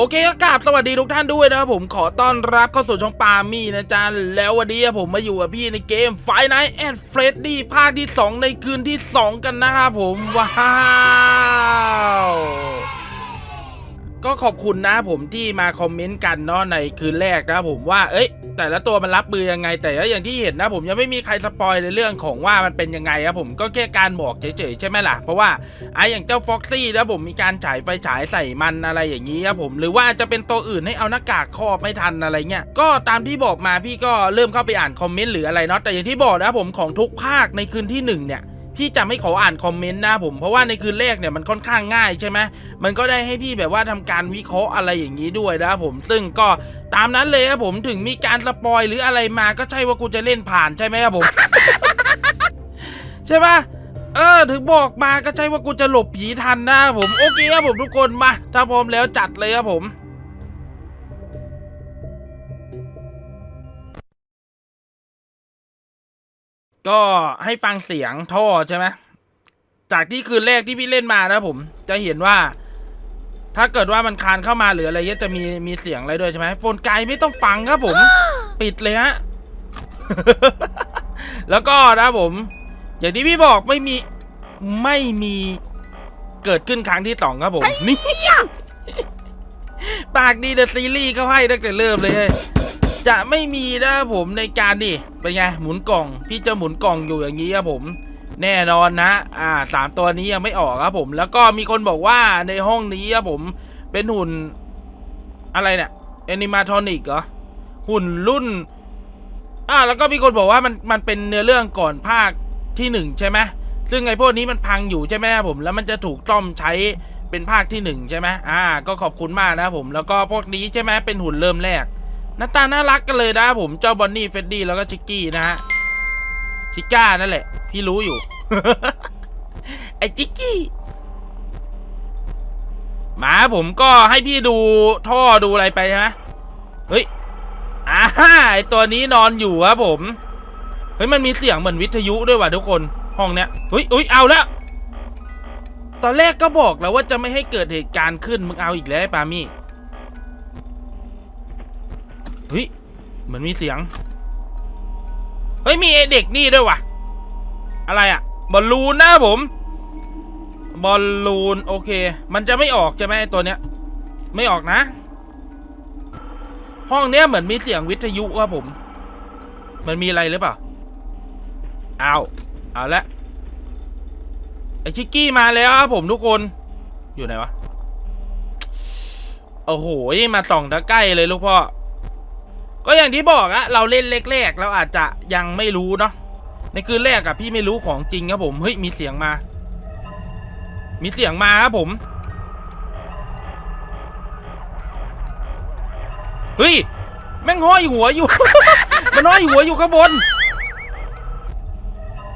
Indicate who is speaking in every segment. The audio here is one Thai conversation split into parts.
Speaker 1: โอเคก็กราบสวัสดีทุกท่านด้วยนะครับผมขอต้อนรับเข้าสู่ช่องปามี่นะจ๊ะแล้ววันนี้ผมมาอยู่กับพี่ในเกม f i Night at Freddy ภาคที่ 2 ในคืนที่ 2 กันนะครับผม ว้าว ก็ขอบคุณนะผมที่มาคอมเมนต์กันเนาะในคืนแรกนะผมว่าเอ้ย แต่ละตัวมันรับมือยังไง แต่ก็อย่างที่เห็นนะ ผมยังไม่มีใครสปอยในเรื่องของว่ามันเป็นยังไงครับผมก็แค่การบอกเฉยๆใช่ไหมล่ะเพราะว่าไอ้อย่างเจ้าฟ็อกซี่แล้วผมมีการฉายไฟฉายใส่มันอะไรอย่างนี้ครับผมหรือว่าจะเป็นตัวอื่นให้เอาหน้ากากครอบไม่ทันอะไรเงี้ยก็ตามที่บอกมาพี่ก็เริ่มเข้าไปอ่านคอมเมนต์หรืออะไรเนาะแต่อย่างที่บอกนะผมของทุกภาคในคืนที่หนึ่งเนี่ย พี่จะไม่ขออ่านคอมเมนต์นะผมเพราะว่าในคืนแรกเนี่ยมันค่อนข้างง่ายใช่ไหมมันก็ได้ให้พี่แบบว่าทำการวิเคราะห์อะไรอย่างนี้ด้วยนะผมซึ่งก็ตามนั้นเลยครับผมถึงมีการสปอยหรืออะไรมาก็ใช่ว่ากูจะเล่นผ่านใช่ไหมครับผมใช่ปะเออถึงบอกมาก็ใช่ว่ากูจะหลบผีทันนะผมโอเคครับผมทุกคนมาถ้าพร้อมแล้วจัดเลยครับผม ก็ให้ฟังเสียงท่อใช่ไหมจากที่คืนแรกที่พี่เล่นมานะผม จะเห็นว่า ถ้าเกิดว่ามันคานเข้ามาหรืออะไรเงี้ยจะมีมีเสียงอะไรด้วยใช่ไหมโฟนไกลไม่ต้องฟังครับผม ปิดเลยฮะ แล้วก็นะผม อย่างที่พี่บอกไม่มีไม่มีเกิดขึ้นครั้งที่สองครับผม นี่ ปากดีเดอะซีรีส์เขาให้ตั้งแต่เริ่มเลยเฮ้ย จะไม่มีนะผมในการดิเป็นไงหมุนกล่อง พี่จะหมุนกล่องอยู่อย่างนี้ครับผมแน่นอนนะอ่าสามตัวนี้ยังไม่ออกครับผม แล้วก็มีคนบอกว่าในห้องนี้ครับผมเป็นหุ่นอะไรเนี่ยแอนิมาทอนิกเหรอหุ่นรุ่นอ่าแล้วก็มีคนบอกว่ามันมันเป็นเนื้อเรื่องก่อนภาคที่หนึ่งใช่ไหมซึ่งไอ้พวกนี้มันพังอยู่ใช่ไหมครับผม แล้วมันจะถูกต้อมใช้เป็นภาคที่หนึ่งใช่ไหมอ่า ก็ขอบคุณมากนะครับผม แล้วก็พวกนี้ใช่ไหมเป็นหุ่นเริ่มแรก หน้าตาน่ารักกันเลยนะผมเจ้าบอนนี่เฟดดี้แล้วก็ชิกกี้นะฮะชิก้านั่นแหละ พี่รู้อยู่ ไอ้ชิกกี้หมาผมก็ให้พี่ดูท่อดูอะไรไปใช่ไหมเฮ้ยอ่าไอตัวนี้นอนอยู่ครับผมเฮ้ยมันมีเสียงเหมือนวิทยุด้วยว่ะทุกคนห้องเนี้ยเฮ้ยเฮ้ยเอาแล้วตอนแรกก็บอกแล้วว่าจะไม่ให้เกิดเหตุการณ์ขึ้นมึงเอาอีกแล้วไอ้ปามี่ เฮ้ยเหมือนมีเสียง เฮ้ย มีไอเด็กนี่ด้วยว่ะอะไรอะบอลลูนนะผม บอลลูนโอเค มันจะไม่ออกใช่ไหมไอตัวเนี้ย ไม่ออกนะ ห้องเนี้ยเหมือนมีเสียงวิทยุครับผม มันมีอะไรหรือเปล่าเอาเอาละไอชิกกี้มาแล้วครับผมทุกคนอยู่ไหนวะ โอ้โห มาต่องตะใกล้เลยลูกพ่อ ก็อย่างที่บอกอะเราเล่นแรกๆเราอาจจะยังไม่รู้เนาะในคืนแรกอะพี่ไม่รู้ของจริงครับผมเฮ้ยมีเสียงมา มีเสียงมาครับผมเฮ้ยแม่งห้อยหัวอยู่ มันห้อยหัวอยู่ข้างบน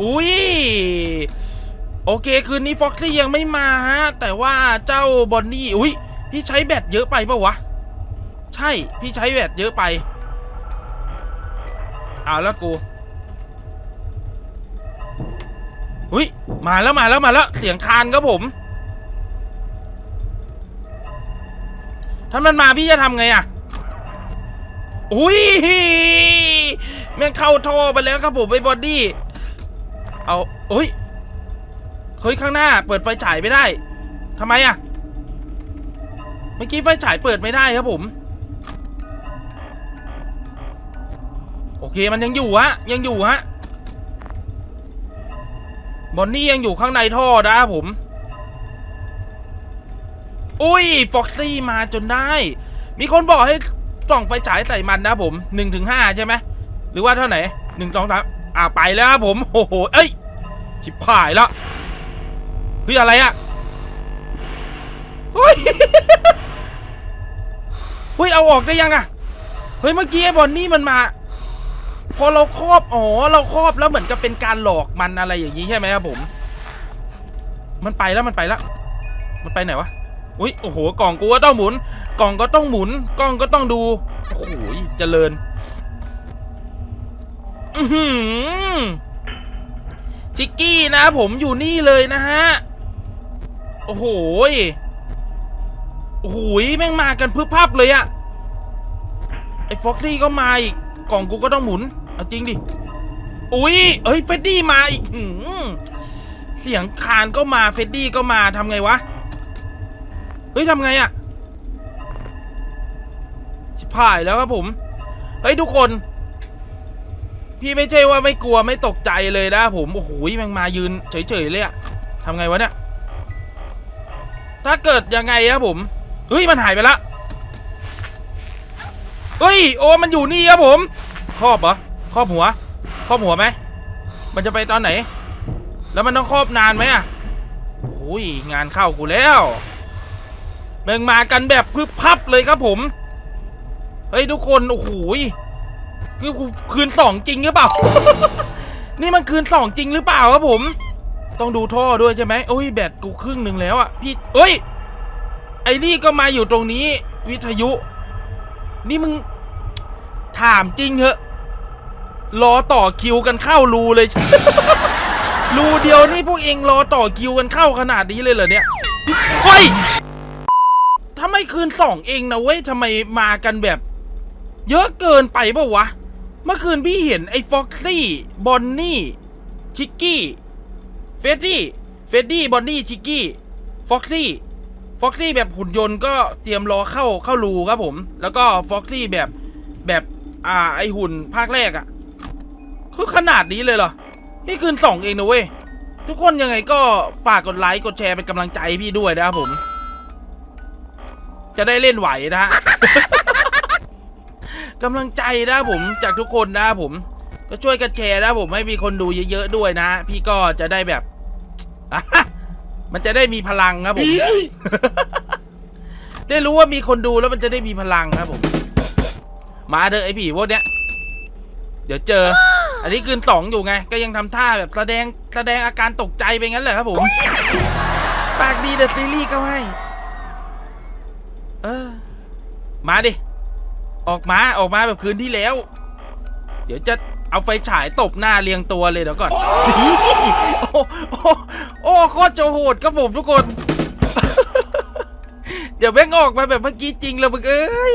Speaker 1: อุ้ยโอเคคืนนี้ฟ็อกซี่ยังไม่มาฮะ แต่ว่าเจ้าบอนนี่อุ้ยพี่ใช้แบตเยอะไปปะวะ ใช่พี่ใช้แบตเยอะไป เอาแล้วกูหุยมาแล้วมาแล้วมาแล้วเสียงคานครับผม ถ้ามันมาพี่จะทำไงอะอุ้ยแม่งเข้าท่อไปแล้วครับผมไอ้บอดี้เอาเฮ้ยเฮ้ยข้างหน้า เปิดไฟฉายไม่ได้ทำไมอะ เมื่อกี้ไฟฉายเปิดไม่ได้ครับผม โอเคมันยังอยู่ฮะยังอยู่ฮะบอนนี่ยังอยู่ข้างในท่อนะครับผมอุ้ยฟ็อกซี่มาจนได้ มีคนบอกให้ส่องไฟฉายใส่มันนะผมหนึ่งถึงห้าใช่ไหมหรือว่าเท่าไหร่หนึ่งสองสามอ่าไปแล้วครับผมโอ้โหเอ้ยชิบหายแล้วเฮ้ยอะไรอะเฮ้ยเฮ้ยเอาออกได้ยังอะเฮ้ยเมื่อกี้ไอ้บอนนี่มันมา พอเราครอบอ๋อเราครอบแล้วเหมือนกับเป็นการหลอกมันอะไรอย่างนี้ใช่ไหมครับผม มันไปแล้วมันไปแล้วมันไปไหนวะอุ้ยโอ้โหกล่องกูก็ต้องหมุน กล่องก็ต้องหมุนกล้องก็ต้องดูโอ้โหเจริญอือหือชิกกี้นะผมอยู่นี่เลยนะฮะโอ้โหโอ้โหแม่งมากันพึบพับเลยอะไอ้ฟ็อกซี่ก็มาอีก กล่องกูก็ต้องหมุน เอาจริงดิ อุ้ยเอ้ยเฟดดี้มาอีกเสียงคานก็มาเฟดดี้ก็มาทำไงวะ เฮ้ยทำไงอะชิบหายแล้วครับผม เฮ้ยทุกคน พี่ไม่ใช่ว่าไม่กลัวไม่ตกใจเลยนะผม โอ้โหแม่งมายืนเฉยๆเลยอะทำไงวะเนี่ย ถ้าเกิดยังไงครับผม เฮ้ยมันหายไปละ เฮ้ยโอ้มันอยู่นี่ครับผมครอบเหรอครอบหัวครอบหัวไหมมันจะไปตอนไหน แล้วมันต้องครอบนานไหมอะโอ้ยงานเข้ากูแล้วแบ่งมากันแบบพึบพับเลยครับผม เฮ้ยทุกคนโอ้โหยคือกูคืนสองจริงหรือเปล่า นี่มันคืนสองจริงหรือเปล่าครับผม ต้องดูท่อด้วยใช่ไหมโอ้ยแบตกูครึ่งหนึ่งแล้วอะพี่เอ้ย ไอ้นี่ก็มาอยู่ตรงนี้วิทยุ นี่มึง ถามจริงเหอะรอต่อคิวกันเข้ารูเลย รูเดียวนี่พวกเองรอต่อคิวกันเข้าขนาดนี้เลยเหรอเนี่ยเฮ้ยทำไมคืนสองเองนะเว้ยทำไมมากันแบบ เยอะเกินไปเปล่าวะ เมื่อคืนพี่เห็นไอ้ฟ็อกซี่ บอนนี่ ชิกกี้ เฟดดี้ เฟดดี้ บอนนี่ ชิกกี้ ฟ็อกซี่ ฟ็อกซี่แบบหุ่นยนต์ก็เตรียมรอเข้าเข้ารูครับผม แล้วก็ฟ็อกซี่แบบแบบอ่าไอหุ่นภาคแรกอะ่ะคือขนาดนี้เลยเหรอ นี่คืนสองเองนะเว้ย ทุกคนยังไงก็ฝากกดไลค์กดแชร์เป็นกำลังใจพี่ด้วยนะครับผม จะได้เล่นไหวนะฮะกำลังใจนะผมจากทุกคนนะผม ก็ช่วยกันแชร์นะผมให้มีคนดูเยอะๆด้วยนะ พี่ก็จะได้แบบ มันจะได้มีพลังครับผม ได้รู้ว่ามีคนดูแล้วมันจะได้มีพลังครับผม มาเถอะไอ้ผีพวกเนี้ย เดี๋ยวเจอ อันนี้คืนสองอยู่ไง ก็ยังทำท่าแบบแสดงแสดงอาการตกใจไปงั้นแหละครับผม ปากดีเดอะซีรีส์เขาให้ เออ มาดิ ออกมาออกมาแบบคืนที่แล้ว เดี๋ยวจะ เอาไฟฉายตบหน้าเรียงตัวเลยเดี๋ยวก่อน โอ้โอ้โอ้โคตรจะโหดครับผมทุกคน เดี๋ยวแม่งออกมาแบบเมื่อกี้จริงแล้วมึงเอ้ย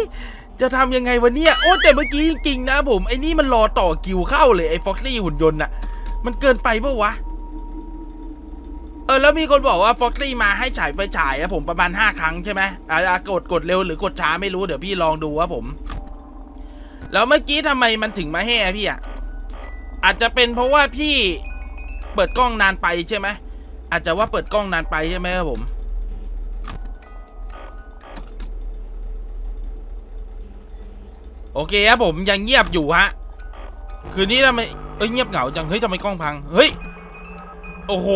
Speaker 1: จะทำยังไงวะเนี่ย โอ้แต่เมื่อกี้จริงๆนะผม ไอ้นี่มันรอต่อคิวเข้าเลยไอ้ฟ็อกซี่หุ่นยนต์น่ะ มันเกินไปปะวะ เออแล้วมีคนบอกว่าฟ็อกซี่มาให้ฉายไฟฉายอะผมประมาณ 5 ครั้งใช่ไหมอ่ากดกดเร็วหรือกดช้าไม่รู้เดี๋ยวพี่ลองดูว่าผม แล้วเมื่อกี้ทำไมมันถึงมาแห่พี่อะ อาจจะเป็นเพราะว่าพี่เปิดกล้องนานไปใช่ไหมอาจจะว่าเปิดกล้องนานไปใช่ไหมครับผม โอเคครับผมยังเงียบอยู่ฮะ คืนนี้ทำไมเอ้ยเงียบเหงาจัง เฮ้ยทำไมกล้องพัง เฮ้ย โอ้โห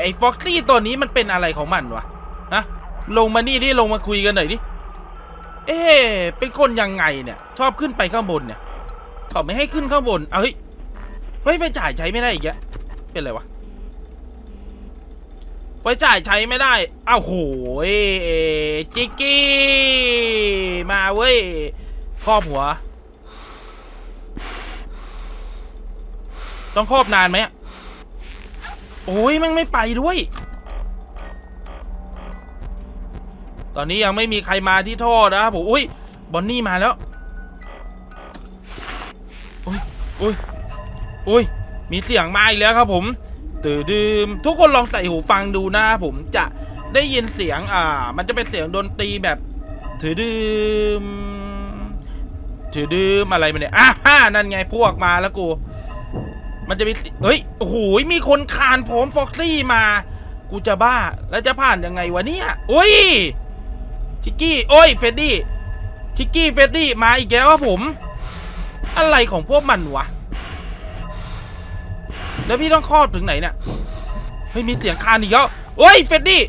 Speaker 1: ไอ้ฟ็อกซี่ตัวนี้มันเป็นอะไรของมันวะฮะลงมานี่ดิลงมาคุยกันหน่อยดิ เอ๊เป็นคนยังไงเนี่ย ชอบขึ้นไปข้างบนเนี่ย เขาไม่ให้ขึ้นข้างบน เอ้ยเฮ้ยไฟจ่ายใช้ไม่ได้อีกแล้วเป็นไรวะไฟจ่ายใช้ไม่ได้ อ้าวโหยจิกกี้ มาเว้ยครอบหัว ต้องครอบนานไหมโอ้ยมันไม่ไปด้วย ตอนนี้ยังไม่มีใครมาที่ท่อนะครับผม อุ้ย บอนนี่มาแล้ว อุ้ยอุ้ยมีเสียงมาอีกแล้วครับผมตื่นดืมทุกคนลองใส่หูฟังดูนะครับผมจะได้ยินเสียงอ่า มันจะเป็นเสียงดนตรีแบบถือดืมถือดืมอะไรมันเนี่ยอ่าฮ่านั่นไงพวกมาแล้วกู มันจะมีเฮ้ยโอ้โหมีคนคานพร้อมฟ็อกซี่มา กูจะบ้าแล้วจะผ่านยังไงวะเนี่ยโอ้ยชิกกี้โอ้ยเฟดดี้ชิกกี้เฟดดี้มาอีกแล้วครับผม อะไรของพวกมันวะ แล้วพี่ต้องครอบถึงไหนเนี่ยเฮ้ยมีเสียงคานอีกแล้วโอ้ยเฟดดี้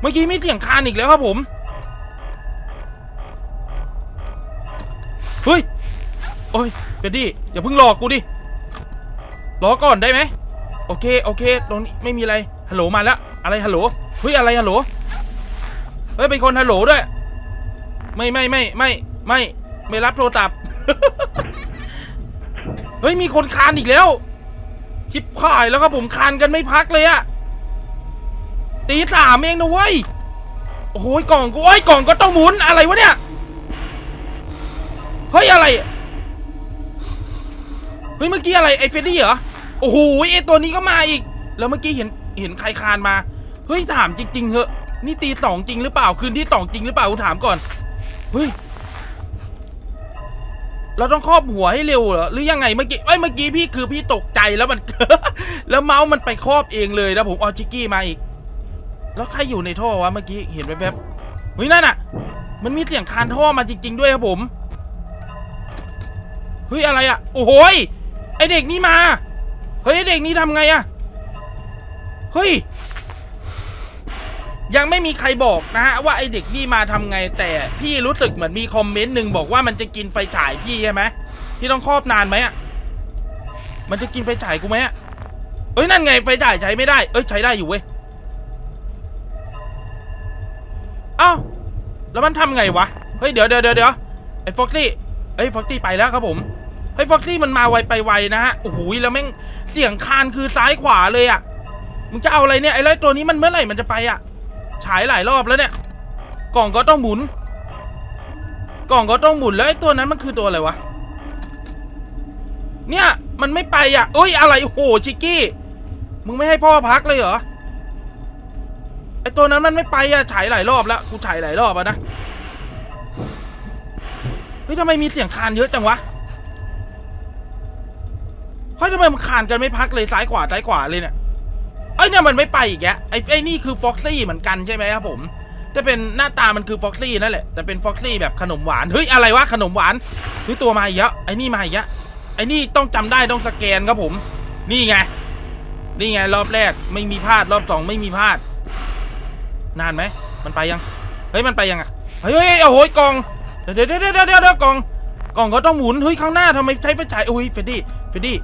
Speaker 1: เมื่อกี้มีเสียงคานอีกแล้วครับผม เฮ้ย โอ้ยเฟดดี้อย่าเพิ่งหลอกกูดิรอก่อนได้ไหมโอเค โอเค ตรงนี้ไม่มีอะไร ฮัลโหลมาแล้ว อะไรฮัลโหล เฮ้ย อะไรฮัลโหล เฮ้ย เป็นคนฮัลโหลด้วย ไม่ไม่ไม่ไม่ไม่ ไม่รับโทรศัพท์ เฮ้ย มีคนคานอีกแล้ว ชิบหายแล้วครับผมคานกันไม่พักเลยอะตีสามเองนะเว้ย โอ้โหกล่องกูโอ้ยกล่องก็ต้องหมุนอะไรวะเนี่ย เฮ้ย อะไร เฮ้ย เมื่อกี้อะไร ไอ้เฟรดดี้เหรอ โอ้โหไอ้ตัวนี้ก็มาอีก แล้วเมื่อกี้เห็นเห็นใครคานมา เฮ้ยถามจริงๆเหอะ นี่ตีสองจริงหรือเปล่า คืนที่สองจริงหรือเปล่ากูถามก่อน เฮ้ย เราต้องครอบหัวให้เร็วเหรอหรือยังไงเมื่อกี้เอ้เมื่อกี้พี่คือพี่ตกใจแล้วมัน แล้วเมาส์มันไปครอบเองเลยนะผมเอจิกี้มาอีก แล้วใครอยู่ในท่อวะเมื่อกี้เห็นแวบๆเฮ้ยนั่นน่ะ มันมีเสียงคานท่อมาจริง ๆ ด้วยครับผมเฮ้ยอะไรอะโอ้โหยไอเด็กนี่มาเฮ้ยไอเด็กนี่ทำไงอะเฮ้ย ยังไม่มีใครบอกนะฮะว่าไอเด็กนี่มาทำไง แต่พี่รู้สึกเหมือนมีคอมเมนต์หนึ่งบอกว่ามันจะกินไฟฉายพี่ใช่ไหมพี่ต้องครอบนานไหมอะมันจะกินไฟฉายกูไหมอะเอ้ยนั่นไงไฟฉายใช้ไม่ได้ เอ้ยใช้ได้อยู่เว้ยเอ้าแล้วมันทำไงวะเฮ้ยเดี๋ยวเดี๋ยวเดี๋ยวเดี๋ยวไอ้ฟ็อกซี่เอ้ยฟ็อกซี่ไปแล้วครับผมเฮ้ยฟ็อกซี่มันมาไวไปไวนะฮะโอ้โหแล้วแม่งเสียงคานคือซ้ายขวาเลยอะมึงจะเอาอะไรเนี่ยไอ้ไรตัวนี้มันเมื่อไหร่มันจะไปอะ ฉายหลายรอบแล้วเนี่ย กล่องก็ต้องหมุน กล่องก็ต้องหมุนแล้วไอ้ตัวนั้นมันคือตัวอะไรวะ เนี่ยมันไม่ไปอะเอ้ยอะไรโอ้โหชิกกี้ มึงไม่ให้พ่อพักเลยเหรอ ไอตัวนั้นมันไม่ไปอะฉายหลายรอบแล้วกูฉายหลายรอบอะนะ เฮ้ยทำไมมีเสียงคานเยอะจังวะเฮ้ยทำไมมันคานกันไม่พักเลยซ้ายขวาซ้ายขวาเลยเนี่ย ไอ้ยเนี่ยมันไม่ไปอีกแกไอ้ไอ้นี่คือฟ็อกซี่เหมือนกันใช่ไหมครับผมจะเป็นหน้าตามันคือฟ็อกซี่นั่นแหละแต่เป็นฟ็อกซี่แบบขนมหวานเฮ้ยอะไรวะขนมหวานเฮ้ยตัวมาอีกแล้วไอ้นี่มาอีกแล้วไอ้นี่ต้องจำได้ต้องสแกนครับผม นี่ไง นี่ไงรอบแรกไม่มีพลาดรอบสองไม่มีพลาด นานไหมมันไปยังเฮ้ยมันไปยังอะเฮ้ยเฮ้ยโอ้โหกองเดี๋ยวเดี๋ยวเดี๋ยวเดี๋ยวกองกองก็ต้องหมุนเฮ้ยข้างหน้าทำไมใช้ไฟฉายโอ้ยเฟดดี้เฟดดี้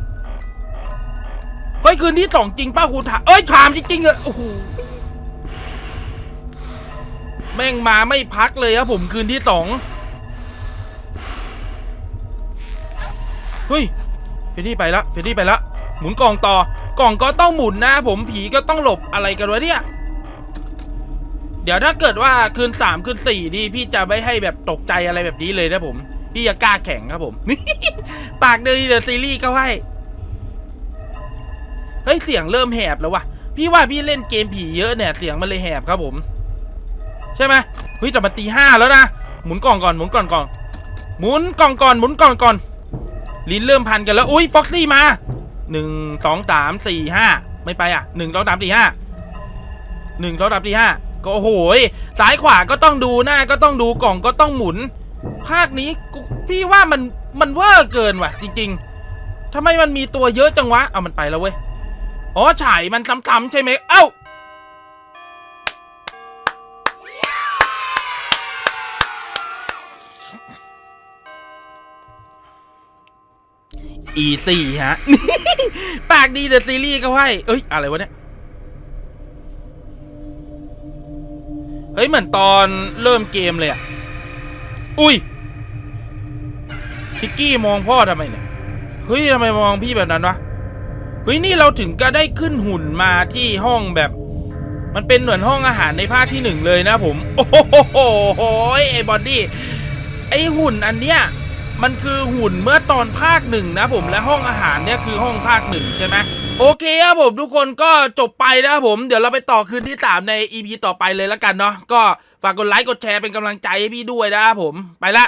Speaker 1: เฮ้ยคืนที่สองจริงป้ากูถามเอ้ยถามจริงๆเลยโอ้โหแม่งมาไม่พักเลยครับผมคืนที่สองเฮ้ยเฟดดี้ไปละเฟดดี้ไปละหมุนกล่องต่อกล่องก็ต้องหมุนนะผมผีก็ต้องหลบอะไรกันวะเนี่ยเดี๋ยวถ้าเกิดว่าคืนสามคืนสี่นี่พี่จะไม่ให้แบบตกใจอะไรแบบนี้เลยนะผม พี่จะกล้าแข่งครับผม ปากเดยเดอะซีรีส์ก็ให้ เฮ้ยเสียงเริ่มแหบแล้ววะพี่ว่าพี่เล่นเกมผีเยอะเนี่ยเสียงมันเลยแหบครับผม ใช่ไหมเฮ้ยแต่มันตีห้าแล้วนะหมุนกล่องก่อนหมุนกล่องก่อนหมุนกล่องก่อนหมุนกล่องก่อนลิ้นเริ่มพันกันแล้วอุ้ยฟ็อกซี่มาหนึ่งสองสามสี่ห้าไม่ไปอะหนึ่งสองสามสี่ห้าหนึ่งสองสามสี่ห้าก็โอ้โหยซ้ายขวาก็ต้องดูหน้าก็ต้องดูกล่องก็ต้องหมุน ภาคนี้พี่ว่ามันมันเวอร์เกินว่ะ จริง ๆทำไมมันมีตัวเยอะจังวะ เอามันไปแล้วเว้ย อ๋อฉายมันซ้ำๆใช่ไหมเอ้าอีสี่ฮะ ปากดีเดอะซีรีส์ก็ให้เอ้ย อะไรวะเนี่ย เฮ้ย เหมือนตอนเริ่มเกมเลยอะอุ้ยชิกกี้มองพ่อทำไมเนี่ย เฮ้ยทำไมมองพี่แบบนั้นวะ เฮ้ยนี่เราถึงก็ได้ขึ้นหุ่นมาที่ห้องแบบ มันเป็นเหมือนห้องอาหารในภาคที่หนึ่งเลยนะผม โอ้โหไอ้บอดี้ไอ้หุ่นอันเนี้ยมันคือหุ่นเมื่อตอนภาคหนึ่งนะผมและห้องอาหารเนี่ยคือห้องภาคหนึ่งใช่ไหมโอเคครับผมทุกคนก็จบไปนะครับผม เดี๋ยวเราไปต่อคืนที่ 3 ใน EP ต่อไปเลยแล้วกันเนาะก็ฝากกดไลค์กดแชร์เป็นกำลังใจให้พี่ด้วยนะครับผมไปละ